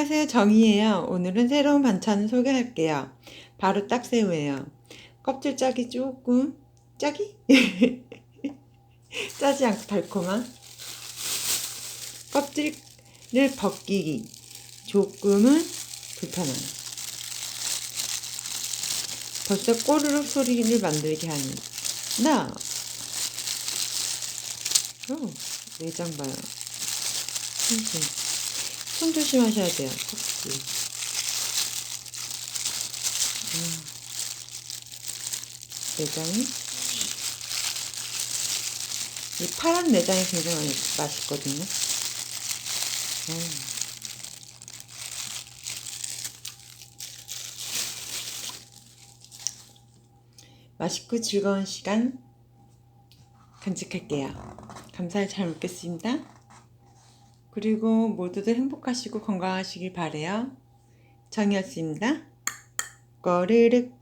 안녕하세요. 정희예요. 오늘은 새로운 반찬을 소개할게요. 바로 딱새우예요. 껍질 짜기 조금 짜기? 짜지 않고 달콤한 껍질을 벗기기 조금은 불편한 벌써 꼬르륵 소리를 만들게 하는 나 오, 내장 봐요. 손, 손 조심하셔야 돼요. 껍질. 음. 내장이 이 파란 내장이 굉장히 맛있거든요. 음. 맛있고 즐거운 시간 간직할게요. 감사히 잘 먹겠습니다. 그리고 모두들 행복하시고 건강하시길 바래요. 정이었습니다. 꼬르륵